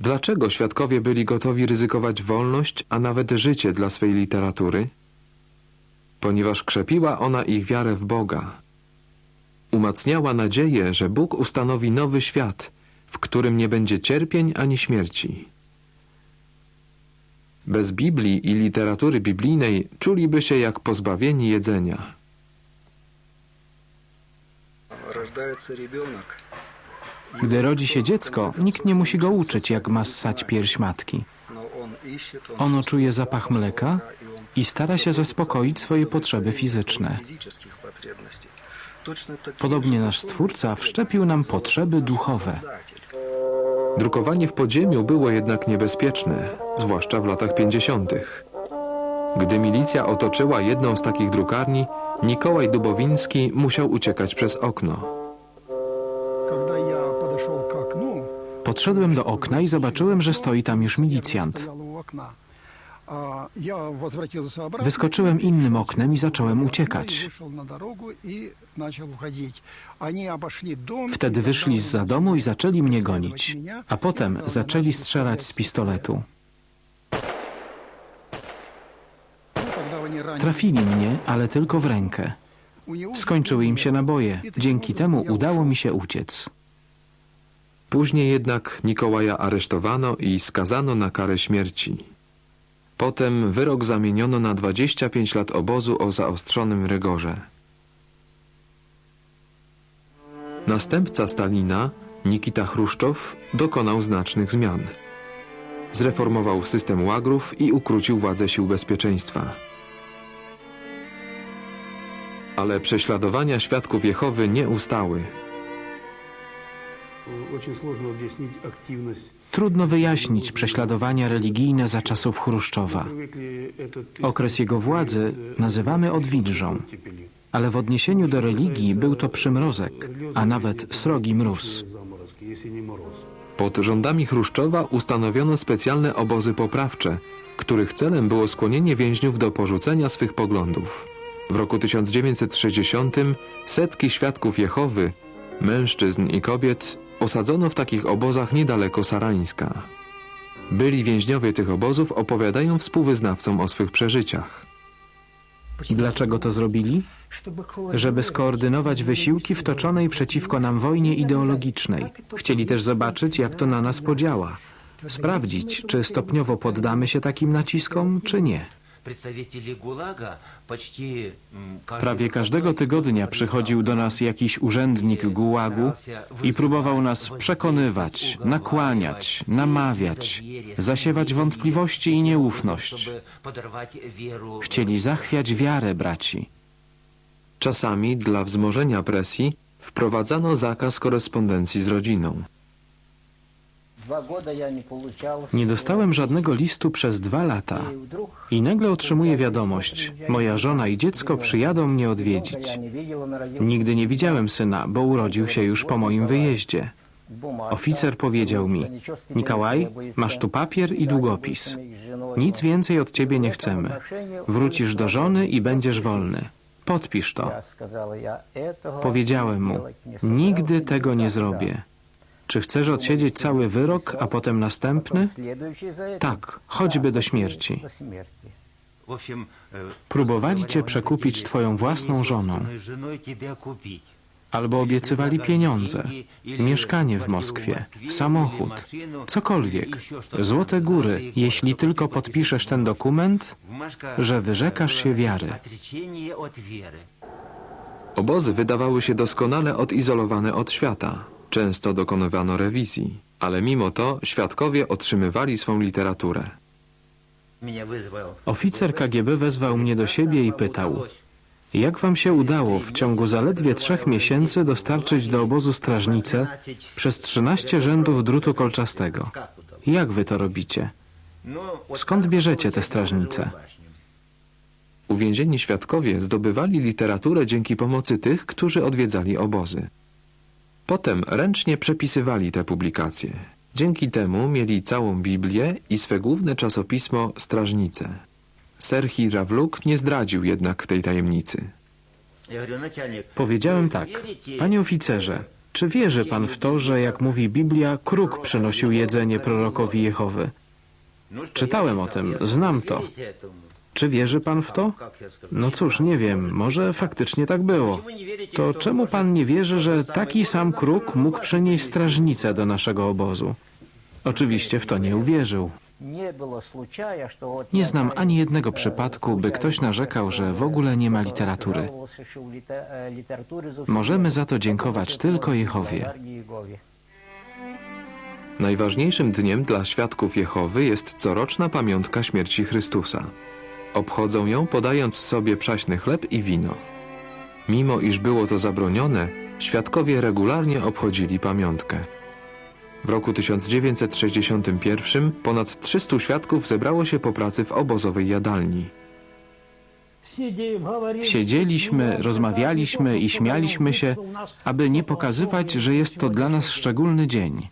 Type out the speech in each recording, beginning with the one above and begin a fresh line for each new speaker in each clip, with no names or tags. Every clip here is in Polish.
Dlaczego świadkowie byli gotowi ryzykować wolność, a nawet życie dla swej literatury? Ponieważ krzepiła ona ich wiarę w Boga. Umacniała nadzieję, że Bóg ustanowi nowy świat, w którym nie będzie cierpień ani śmierci. Bez Biblii i literatury biblijnej czuliby się jak pozbawieni jedzenia.
Рождается ребенок.
gdy rodzi się dziecko, nikt nie musi go uczyć, jak ma ssać pierś matki. Ono czuje zapach mleka i stara się zaspokoić swoje potrzeby fizyczne. Podobnie nasz Stwórca wszczepił nam potrzeby duchowe.
Drukowanie w podziemiu było jednak niebezpieczne, zwłaszcza w latach 50. Gdy milicja otoczyła jedną z takich drukarni, Nikołaj Dubowiński musiał uciekać przez okno.
Podszedłem do okna i zobaczyłem, że stoi tam już milicjant. Wyskoczyłem innym oknem i zacząłem uciekać. Wtedy wyszli z za domu i zaczęli mnie gonić, a potem zaczęli strzelać z pistoletu. Trafili mnie, ale tylko w rękę. Skończyły im się naboje. Dzięki temu udało mi się uciec.
Później jednak Nikołaja aresztowano i skazano na karę śmierci. Potem wyrok zamieniono na 25 lat obozu o zaostrzonym rygorze. Następca Stalina, Nikita Chruszczow, dokonał znacznych zmian. Zreformował system łagrów i ukrócił władzę sił bezpieczeństwa. Ale prześladowania świadków Jehowy nie ustały.
Trudno wyjaśnić prześladowania religijne za czasów Chruszczowa. Okres jego władzy nazywamy odwilżą, ale w odniesieniu do religii był to przymrozek, a nawet srogi mróz.
Pod rządami Chruszczowa ustanowiono specjalne obozy poprawcze, których celem było skłonienie więźniów do porzucenia swych poglądów. W roku 1960 setki świadków Jehowy, mężczyzn i kobiet osadzono w takich obozach niedaleko Sarańska. Byli więźniowie tych obozów opowiadają współwyznawcom o swych przeżyciach.
Dlaczego to zrobili? Żeby skoordynować wysiłki w toczonej przeciwko nam wojnie ideologicznej. Chcieli też zobaczyć, jak to na nas podziała. Sprawdzić, czy stopniowo poddamy się takim naciskom, czy nie. Prawie każdego tygodnia przychodził do nas jakiś urzędnik gułagu i próbował nas przekonywać, nakłaniać, namawiać, zasiewać wątpliwości i nieufność. Chcieli zachwiać wiarę braci.
Czasami dla wzmożenia presji wprowadzano zakaz korespondencji z rodziną.
Nie dostałem żadnego listu przez dwa lata i nagle otrzymuję wiadomość. Moja żona i dziecko przyjadą mnie odwiedzić. Nigdy nie widziałem syna, bo urodził się już po moim wyjeździe. Oficer powiedział mi, Nikołaj, masz tu papier i długopis. Nic więcej od ciebie nie chcemy. Wrócisz do żony i będziesz wolny. Podpisz to. Powiedziałem mu, nigdy tego nie zrobię. Czy chcesz odsiedzieć cały wyrok, a potem następny? Tak, choćby do śmierci. Próbowali cię przekupić twoją własną żoną. Albo obiecywali pieniądze, mieszkanie w Moskwie, samochód, cokolwiek, złote góry, jeśli tylko podpiszesz ten dokument, że wyrzekasz się wiary.
Obozy wydawały się doskonale odizolowane od świata. Często dokonywano rewizji, ale mimo to świadkowie otrzymywali swą literaturę.
Oficer KGB wezwał mnie do siebie i pytał jak wam się udało w ciągu zaledwie trzech miesięcy dostarczyć do obozu strażnicę przez 13 rzędów drutu kolczastego? Jak wy to robicie? Skąd bierzecie te strażnice?
Uwięzieni świadkowie zdobywali literaturę dzięki pomocy tych, którzy odwiedzali obozy. Potem ręcznie przepisywali te publikacje. Dzięki temu mieli całą Biblię i swe główne czasopismo Strażnice. Serhii Rawluk nie zdradził jednak tej tajemnicy.
Powiedziałem tak. Panie oficerze, czy wierzy pan w to, że jak mówi Biblia, kruk przynosił jedzenie prorokowi Jehowy? Czytałem o tym, znam to. Czy wierzy pan w to? No cóż, nie wiem, może faktycznie tak było. To czemu pan nie wierzy, że taki sam kruk mógł przynieść strażnicę do naszego obozu? Oczywiście w to nie uwierzył. Nie znam ani jednego przypadku, by ktoś narzekał, że w ogóle nie ma literatury. Możemy za to dziękować tylko Jehowie.
Najważniejszym dniem dla świadków Jehowy jest coroczna pamiątka śmierci Chrystusa. Obchodzą ją podając sobie przaśny chleb i wino. Mimo iż było to zabronione, świadkowie regularnie obchodzili pamiątkę. W roku 1961 ponad 300 świadków zebrało się po pracy w obozowej jadalni.
Siedzieliśmy, rozmawialiśmy i śmialiśmy się, aby nie pokazywać, że jest to dla nas szczególny dzień.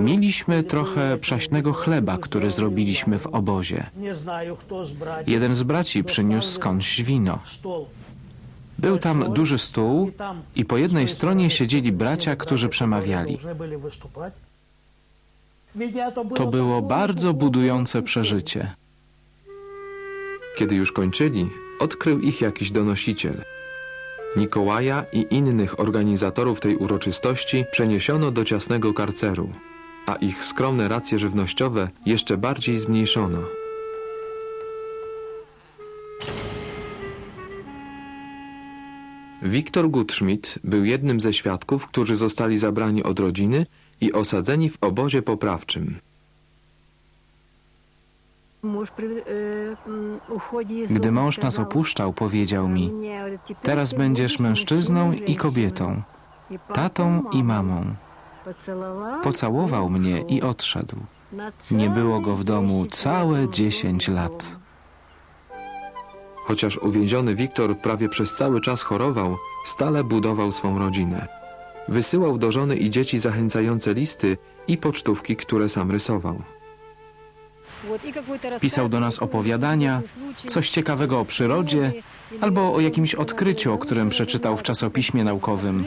Mieliśmy trochę przaśnego chleba, który zrobiliśmy w obozie. Jeden z braci przyniósł skądś wino. Był tam duży stół i po jednej stronie siedzieli bracia, którzy przemawiali. To było bardzo budujące przeżycie.
Kiedy już kończyli, odkrył ich jakiś donosiciel. Nikołaja i innych organizatorów tej uroczystości przeniesiono do ciasnego karceru, a ich skromne racje żywnościowe jeszcze bardziej zmniejszono. Wiktor Gutschmidt był jednym ze świadków, którzy zostali zabrani od rodziny i osadzeni w obozie poprawczym.
Gdy mąż nas opuszczał, powiedział mi: Teraz będziesz mężczyzną i kobietą, tatą i mamą. Pocałował mnie i odszedł. Nie było go w domu całe 10 lat.
Chociaż uwięziony Wiktor prawie przez cały czas chorował, stale budował swą rodzinę. Wysyłał do żony i dzieci zachęcające listy i pocztówki, które sam rysował.
Pisał do nas opowiadania, coś ciekawego o przyrodzie albo o jakimś odkryciu, o którym przeczytał w czasopiśmie naukowym.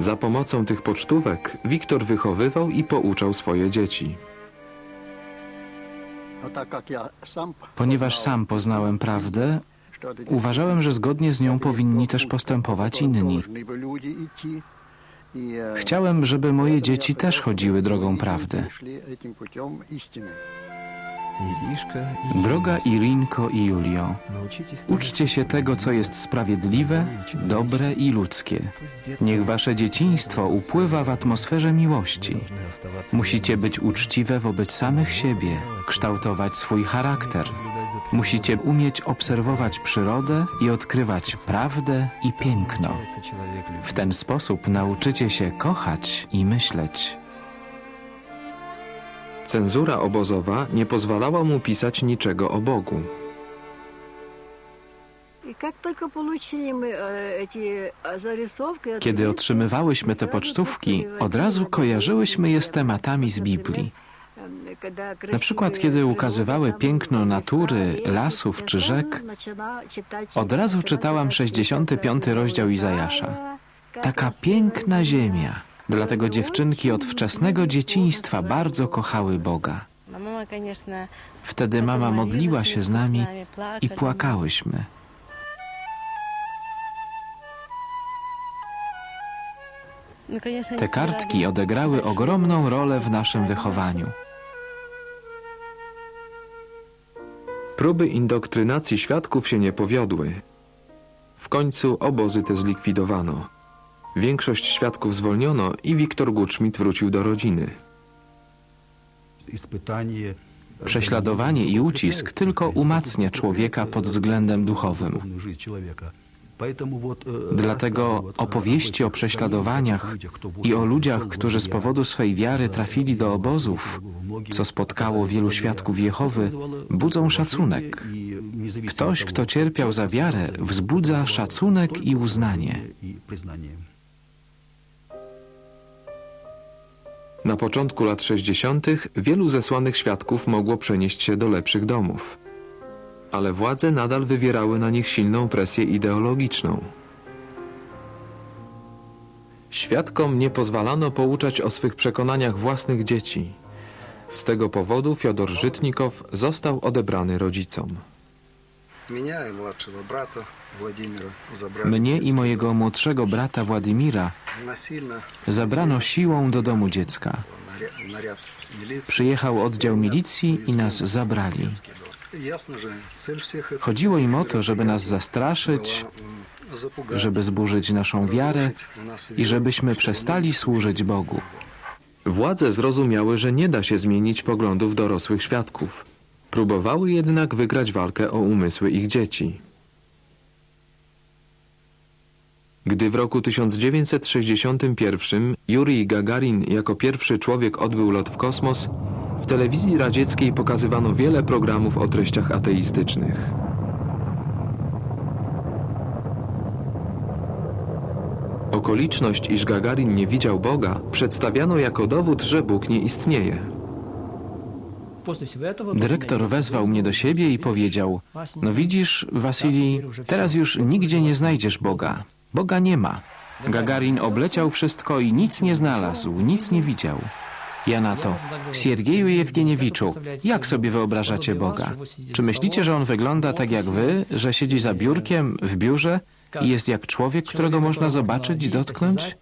Za pomocą tych pocztówek Wiktor wychowywał i pouczał swoje dzieci.
Ponieważ sam poznałem prawdę, uważałem, że zgodnie z nią powinni też postępować inni. Chciałem, żeby moje dzieci też chodziły drogą prawdy. Droga Irinko i Julio, uczcie się tego, co jest sprawiedliwe, dobre i ludzkie. Niech wasze dzieciństwo upływa w atmosferze miłości. Musicie być uczciwe wobec samych siebie, kształtować swój charakter. Musicie umieć obserwować przyrodę i odkrywać prawdę i piękno. W ten sposób nauczycie się kochać i myśleć.
Cenzura obozowa nie pozwalała mu pisać niczego o Bogu.
Kiedy otrzymywałyśmy te pocztówki, od razu kojarzyłyśmy je z tematami z Biblii. Na przykład, kiedy ukazywały piękno natury, lasów czy rzek, od razu czytałam 65 rozdział Izajasza. Taka piękna ziemia. Dlatego dziewczynki od wczesnego dzieciństwa bardzo kochały Boga. Wtedy mama modliła się z nami i płakałyśmy. Te kartki odegrały ogromną rolę w naszym wychowaniu.
Próby indoktrynacji świadków się nie powiodły. W końcu obozy te zlikwidowano. Większość świadków zwolniono i Wiktor Guczmit wrócił do rodziny.
Prześladowanie i ucisk tylko umacnia człowieka pod względem duchowym. Dlatego opowieści o prześladowaniach i o ludziach, którzy z powodu swej wiary trafili do obozów, co spotkało wielu świadków Jehowy, budzą szacunek. Ktoś, kto cierpiał za wiarę, wzbudza szacunek i uznanie.
Na początku lat 60. wielu zesłanych świadków mogło przenieść się do lepszych domów. Ale władze nadal wywierały na nich silną presję ideologiczną. Świadkom nie pozwalano pouczać o swych przekonaniach własnych dzieci. Z tego powodu Fiodor Żytnikow został odebrany rodzicom.
Mnie i mojego młodszego brata Władimira zabrano siłą do domu dziecka. Przyjechał oddział milicji i nas zabrali. Chodziło im o to, żeby nas zastraszyć, żeby zburzyć naszą wiarę i żebyśmy przestali służyć Bogu.
Władze zrozumiały, że nie da się zmienić poglądów dorosłych świadków. Próbowały jednak wygrać walkę o umysły ich dzieci. Gdy w roku 1961 Jurij Gagarin jako pierwszy człowiek odbył lot w kosmos, w telewizji radzieckiej pokazywano wiele programów o treściach ateistycznych. Okoliczność, iż Gagarin nie widział Boga, przedstawiano jako dowód, że Bóg nie istnieje.
Dyrektor wezwał mnie do siebie i powiedział: No widzisz, Wasili, teraz już nigdzie nie znajdziesz Boga. Boga nie ma. Gagarin obleciał wszystko i nic nie znalazł, nic nie widział. Ja na to, Siergieju Jewgeniewiczu, jak sobie wyobrażacie Boga? Czy myślicie, że on wygląda tak jak wy, że siedzi za biurkiem w biurze i jest jak człowiek, którego można zobaczyć dotknąć?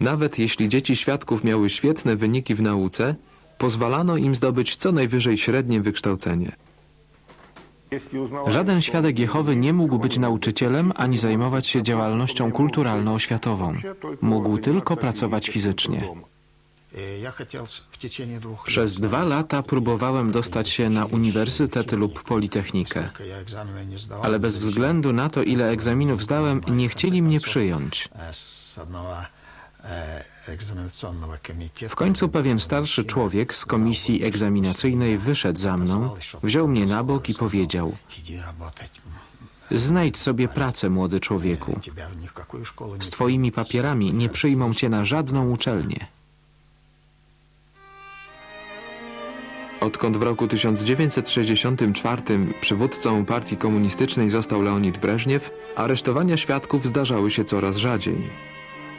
Nawet jeśli dzieci świadków miały świetne wyniki w nauce, pozwalano im zdobyć co najwyżej średnie wykształcenie.
Żaden świadek Jehowy nie mógł być nauczycielem ani zajmować się działalnością kulturalno-oświatową. Mógł tylko pracować fizycznie. Przez dwa lata próbowałem dostać się na uniwersytet lub politechnikę, ale bez względu na to, ile egzaminów zdałem, nie chcieli mnie przyjąć. W końcu pewien starszy człowiek z komisji egzaminacyjnej wyszedł za mną, wziął mnie na bok i powiedział Znajdź sobie pracę, młody człowieku. Z twoimi papierami nie przyjmą cię na żadną uczelnię.
Odkąd w roku 1964 przywódcą partii komunistycznej został Leonid Breżniew, aresztowania świadków zdarzały się coraz rzadziej.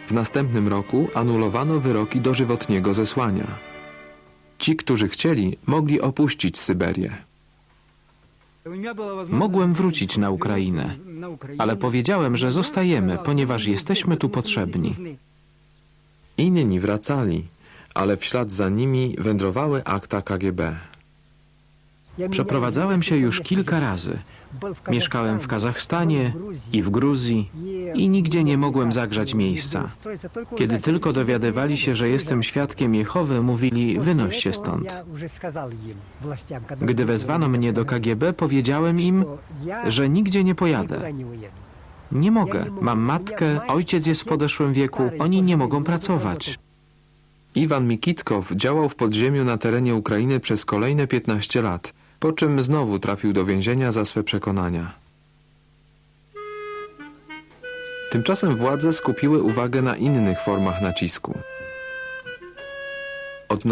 W następnym roku anulowano wyroki dożywotniego zesłania. Ci, którzy chcieli, mogli opuścić Syberię.
Mogłem wrócić na Ukrainę, ale powiedziałem, że zostajemy, ponieważ jesteśmy tu potrzebni.
Inni wracali, ale w ślad za nimi wędrowały akta KGB.
Przeprowadzałem się już kilka razy. Mieszkałem w Kazachstanie i w Gruzji i nigdzie nie mogłem zagrzać miejsca. Kiedy tylko dowiadywali się, że jestem świadkiem Jehowy, mówili wynoś się stąd. Gdy wezwano mnie do KGB, powiedziałem im, że nigdzie nie pojadę. Nie mogę. Mam matkę, ojciec jest w podeszłym wieku, oni nie mogą pracować.
Iwan Mikitkow działał w podziemiu na terenie Ukrainy przez kolejne 15 lat, po czym znowu trafił do więzienia za swe przekonania. Tymczasem władze skupiły uwagę na innych formach nacisku. Od